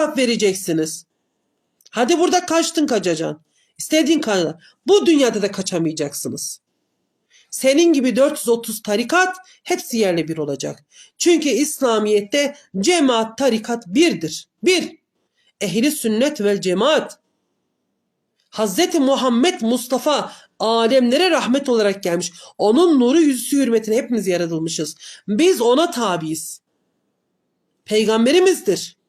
cevap vereceksiniz. Hadi burada kaçtın kaçacaksın. İstediğin kadar. Bu dünyada da kaçamayacaksınız. Senin gibi 430 tarikat hepsi yerle bir olacak. Çünkü İslamiyet'te cemaat tarikat birdir. Bir. Ehli sünnet vel cemaat. Hazreti Muhammed Mustafa alemlere rahmet olarak gelmiş. Onun nuru yüzü hürmetine hepimiz yaratılmışız. Biz ona tabiiz. Peygamberimizdir.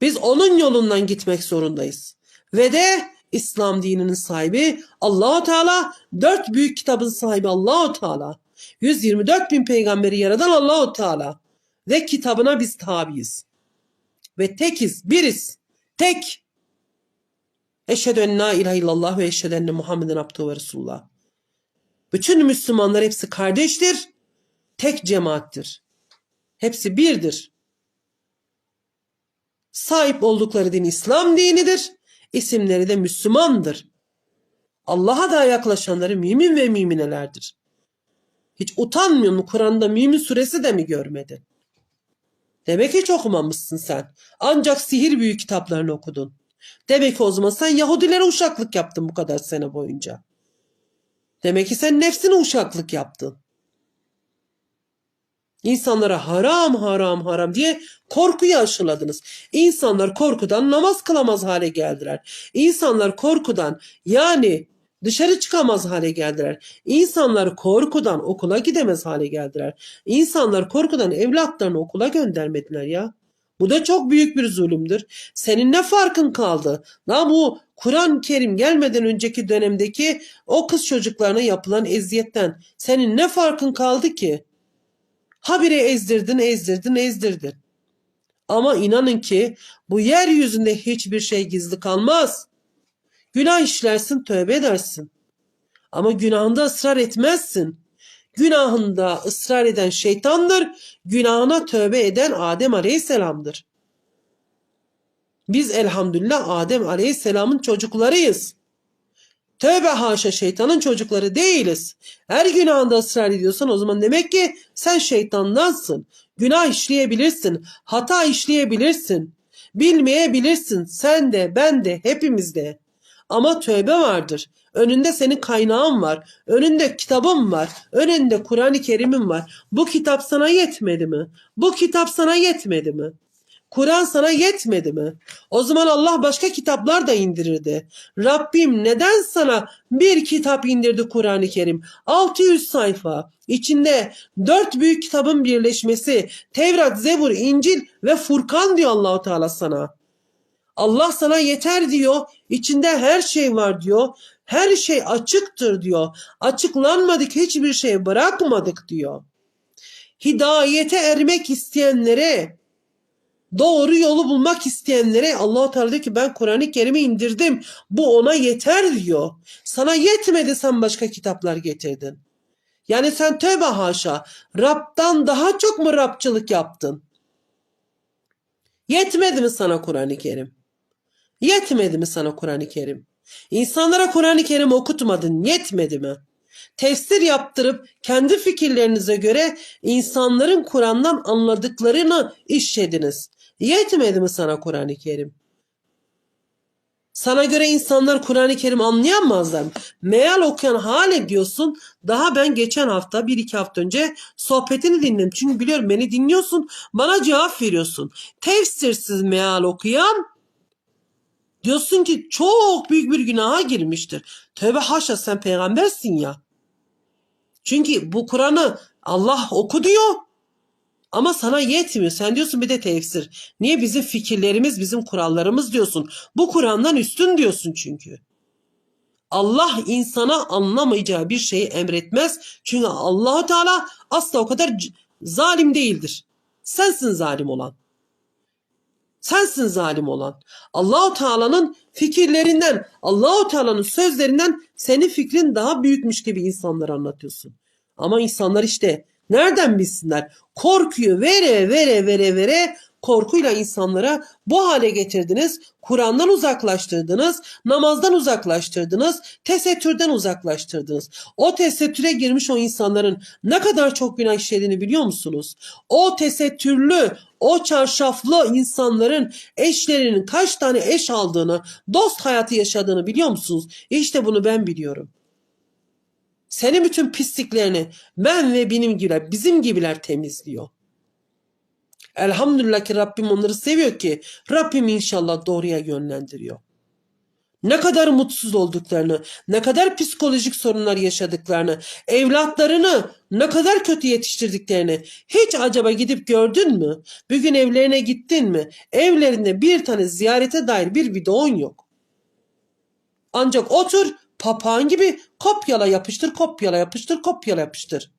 Biz onun yolundan gitmek zorundayız. Ve de İslam dininin sahibi Allahu Teala, dört büyük kitabın sahibi Allahu Teala. 124 bin peygamberi yaratan Allahu Teala ve kitabına biz tabiiz. Ve tekiz, biriz. Tek. Eşhedü en la ilahe illallah ve eşhedü enne Muhammeden abduhu ve resulullah. Bütün Müslümanlar hepsi kardeştir. Tek cemaattir. Hepsi birdir. Sahip oldukları din İslam dinidir. İsimleri de Müslümandır. Allah'a da yaklaşanları mümin ve müminelerdir. Hiç utanmıyor mu Kur'an'da mümin suresi de mi görmedin? Demek hiç okumamışsın sen. Ancak sihir büyük kitaplarını okudun. Demek ki o zaman sen Yahudilere uşaklık yaptın bu kadar sene boyunca. Demek ki sen nefsine uşaklık yaptın. İnsanlara haram haram haram diye korkuyu aşıladınız. İnsanlar korkudan namaz kılamaz hale geldiler. İnsanlar korkudan yani dışarı çıkamaz hale geldiler. İnsanlar korkudan okula gidemez hale geldiler. İnsanlar korkudan evlatlarını okula göndermediler ya. Bu da çok büyük bir zulümdür. Senin ne farkın kaldı? La bu Kur'an-ı Kerim gelmeden önceki dönemdeki o kız çocuklarına yapılan eziyetten senin ne farkın kaldı ki? Habire ezdirdin, ezdirdin, ezdirdin. Ama inanın ki bu yeryüzünde hiçbir şey gizli kalmaz. Günah işlersin, tövbe edersin. Ama günahında ısrar etmezsin. Günahında ısrar eden şeytandır, günahına tövbe eden Adem Aleyhisselam'dır. Biz elhamdülillah Adem Aleyhisselam'ın çocuklarıyız. Tövbe haşa şeytanın çocukları değiliz. Her günahında ısrar ediyorsan o zaman demek ki sen şeytandansın. Günah işleyebilirsin, hata işleyebilirsin. Bilmeyebilirsin sen de ben de hepimiz de. Ama tövbe vardır. Önünde senin kaynağın var. Önünde kitabın var. Önünde Kur'an-ı Kerim'in var. Bu kitap sana yetmedi mi? Bu kitap sana yetmedi mi? Kur'an sana yetmedi mi? O zaman Allah başka kitaplar da indirirdi. Rabbim neden sana bir kitap indirdi Kur'an-ı Kerim? 600 sayfa. İçinde dört büyük kitabın birleşmesi. Tevrat, Zebur, İncil ve Furkan diyor Allahu Teala sana. Allah sana yeter diyor. İçinde her şey var diyor. Her şey açıktır diyor. Açıklanmadık hiçbir şey bırakmadık diyor. Hidayete ermek isteyenlere doğru yolu bulmak isteyenlere Allah Teala diyor ki ben Kur'an-ı Kerim'i indirdim. Bu ona yeter diyor. Sana yetmedi sen başka kitaplar getirdin. Yani sen tövbe haşa Rab'dan daha çok mu Rabçılık yaptın? Yetmedi mi sana Kur'an-ı Kerim? Yetmedi mi sana Kur'an-ı Kerim? İnsanlara Kur'an-ı Kerim okutmadın yetmedi mi? Tefsir yaptırıp kendi fikirlerinize göre insanların Kur'an'dan anladıklarını işlediniz. Yetmedi mi sana Kur'an-ı Kerim? Sana göre insanlar Kur'an-ı Kerim anlayamazlar mı? Meal okuyan hale diyorsun. Daha ben geçen hafta bir iki hafta önce sohbetini dinledim. Çünkü biliyorum beni dinliyorsun. Bana cevap veriyorsun. Tefsirsiz meal okuyan diyorsun ki çok büyük bir günaha girmiştir. Tövbe haşa sen peygambersin ya. Çünkü bu Kur'an'ı Allah oku diyor. Ama sana yetmiyor. Sen diyorsun bir de tefsir. Niye bizim fikirlerimiz, bizim kurallarımız diyorsun. Bu Kur'an'dan üstün diyorsun çünkü. Allah insana anlamayacağı bir şeyi emretmez. Çünkü Allahu Teala asla o kadar zalim değildir. Sensin zalim olan. Sensin zalim olan. Allahu Teala'nın fikirlerinden, Allahu Teala'nın sözlerinden senin fikrin daha büyükmüş gibi insanlara anlatıyorsun. Ama insanlar işte nereden bilsinler? Korkuyu vere vere vere vere korkuyla insanlara bu hale getirdiniz. Kur'an'dan uzaklaştırdınız, namazdan uzaklaştırdınız, tesettürden uzaklaştırdınız. O tesettüre girmiş o insanların ne kadar çok günah işlediğini biliyor musunuz? O tesettürlü, o çarşaflı insanların eşlerinin kaç tane eş aldığını, dost hayatı yaşadığını biliyor musunuz? İşte bunu ben biliyorum. Senin bütün pisliklerini ben ve benim gibiler, bizim gibiler temizliyor. Elhamdülillah ki Rabbim onları seviyor ki Rabbim inşallah doğruya yönlendiriyor. Ne kadar mutsuz olduklarını, ne kadar psikolojik sorunlar yaşadıklarını, evlatlarını ne kadar kötü yetiştirdiklerini hiç acaba gidip gördün mü? Bugün evlerine gittin mi? Evlerinde bir tane ziyarete dair bir videon yok. Ancak otur papağan gibi kopyala yapıştır, kopyala yapıştır, kopyala yapıştır.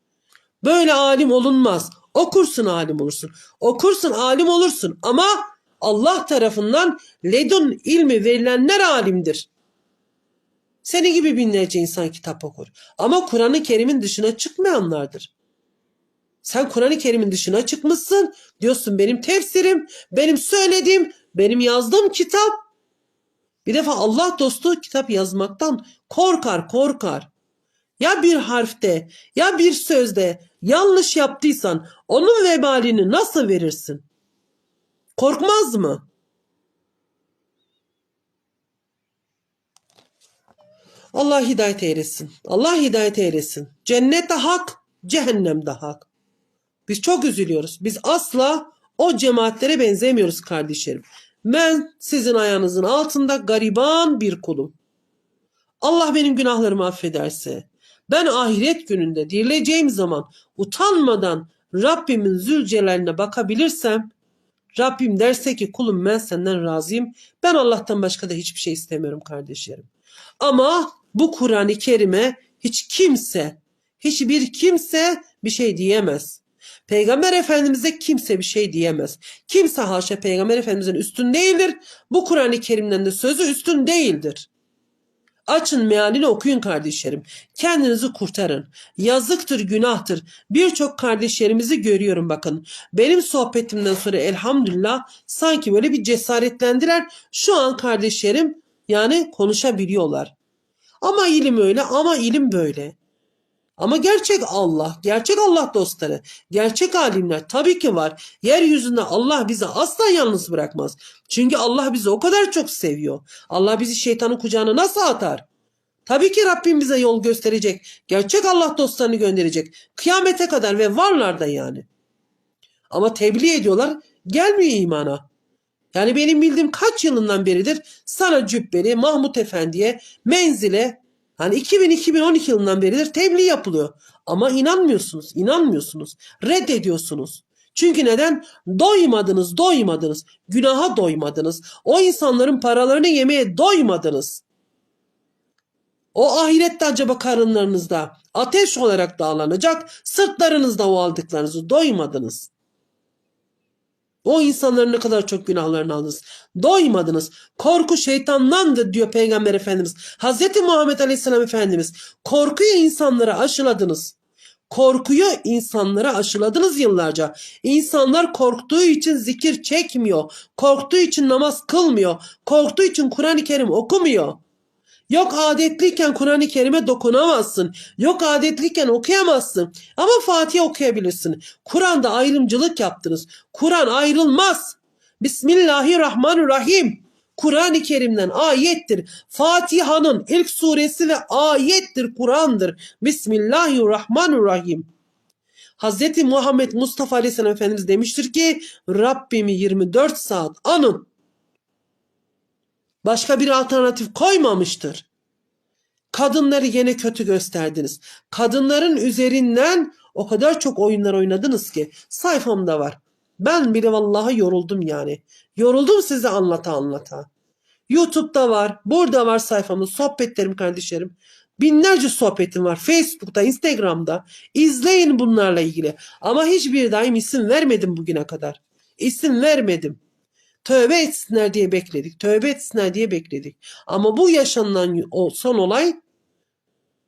Böyle alim olunmaz. Okursun alim olursun. Okursun alim olursun ama Allah tarafından ledun ilmi verilenler alimdir. Senin gibi binlerce insan kitap okur. Ama Kur'an-ı Kerim'in dışına çıkmayanlardır. Sen Kur'an-ı Kerim'in dışına çıkmışsın. Diyorsun benim tefsirim, benim söylediğim, benim yazdığım kitap. Bir defa Allah dostu kitap yazmaktan korkar korkar. Ya bir harfte ya bir sözde yanlış yaptıysan onun vebalini nasıl verirsin? Korkmaz mı? Allah hidayet eylesin. Allah hidayet eylesin. Cennet de hak, cehennem de hak. Biz çok üzülüyoruz. Biz asla o cemaatlere benzemiyoruz kardeşlerim. Ben sizin ayağınızın altında gariban bir kulum. Allah benim günahlarımı affederse, ben ahiret gününde dirileceğim zaman utanmadan Rabbimin zülcelaline bakabilirsem, Rabbim derse ki kulum ben senden razıyım, ben Allah'tan başka da hiçbir şey istemiyorum kardeşlerim. Ama bu Kur'an-ı Kerim'e hiç kimse, hiçbir kimse bir şey diyemez. Peygamber Efendimiz'e kimse bir şey diyemez. Kimse haşa Peygamber Efendimiz'in üstün değildir. Bu Kur'an-ı Kerim'den de sözü üstün değildir. Açın mealini okuyun kardeşlerim. Kendinizi kurtarın. Yazıktır, günahtır. Birçok kardeşlerimizi görüyorum bakın. Benim sohbetimden sonra elhamdülillah sanki böyle bir cesaretlendiler. Şu an kardeşlerim yani konuşabiliyorlar. Ama ilim öyle ama ilim böyle. Ama gerçek Allah, gerçek Allah dostları, gerçek alimler tabii ki var. Yeryüzünde Allah bizi asla yalnız bırakmaz. Çünkü Allah bizi o kadar çok seviyor. Allah bizi şeytanın kucağına nasıl atar? Tabii ki Rabbim bize yol gösterecek. Gerçek Allah dostlarını gönderecek. Kıyamete kadar ve varlar da yani. Ama tebliğ ediyorlar gelmiyor imana. Yani benim bildiğim kaç yılından beridir sana cübbeli Mahmut Efendi'ye menzile Hani 2000-2012 yılından beridir tebliğ yapılıyor. Ama inanmıyorsunuz, inanmıyorsunuz. Reddediyorsunuz. Çünkü neden? Doymadınız, doymadınız. Günaha doymadınız. O insanların paralarını yemeye doymadınız. O ahirette acaba karınlarınızda ateş olarak dağlanacak, sırtlarınızda o aldıklarınızı doymadınız. O insanların ne kadar çok günahlarını aldınız. Doymadınız. Korku şeytandandır diyor Peygamber Efendimiz. Hazreti Muhammed Aleyhisselam Efendimiz. Korkuyu insanlara aşıladınız. Korkuyu insanlara aşıladınız yıllarca. İnsanlar korktuğu için zikir çekmiyor. Korktuğu için namaz kılmıyor. Korktuğu için Kur'an-ı Kerim okumuyor. Yok adetliyken Kur'an-ı Kerim'e dokunamazsın. Yok adetliyken okuyamazsın. Ama Fatiha okuyabilirsin. Kur'an'da ayrımcılık yaptınız. Kur'an ayrılmaz. Bismillahirrahmanirrahim. Kur'an-ı Kerim'den ayettir. Fatiha'nın ilk suresi ve ayettir Kur'an'dır. Bismillahirrahmanirrahim. Hazreti Muhammed Mustafa Aleyhisselam Efendimiz demiştir ki Rabbimi 24 saat anın. Başka bir alternatif koymamıştır. Kadınları yine kötü gösterdiniz. Kadınların üzerinden o kadar çok oyunlar oynadınız ki sayfamda var. Ben bile vallahi yoruldum yani. Yoruldum size anlata anlata. YouTube'da var, burada var sayfamda sohbetlerim kardeşlerim. Binlerce sohbetim var Facebook'ta, Instagram'da. İzleyin bunlarla ilgili. Ama hiçbir daim isim vermedim bugüne kadar. İsim vermedim. Tövbe etsinler diye bekledik. Tövbe etsinler diye bekledik. Ama bu yaşanılan o son olay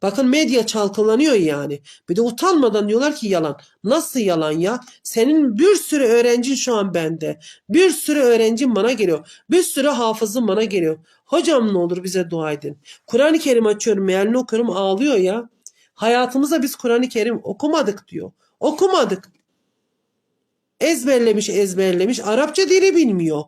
Bakın medya çalkalanıyor yani. Bir de utanmadan diyorlar ki yalan. Nasıl yalan ya? Senin bir sürü öğrencin şu an bende. Bir sürü öğrencin bana geliyor. Bir sürü hafızın bana geliyor. Hocam ne olur bize dua edin. Kur'an-ı Kerim açıyorum, mealini okuyorum ağlıyor ya. Hayatımızda biz Kur'an-ı Kerim okumadık diyor. Okumadık. Ezberlemiş ezberlemiş Arapça dili bilmiyor.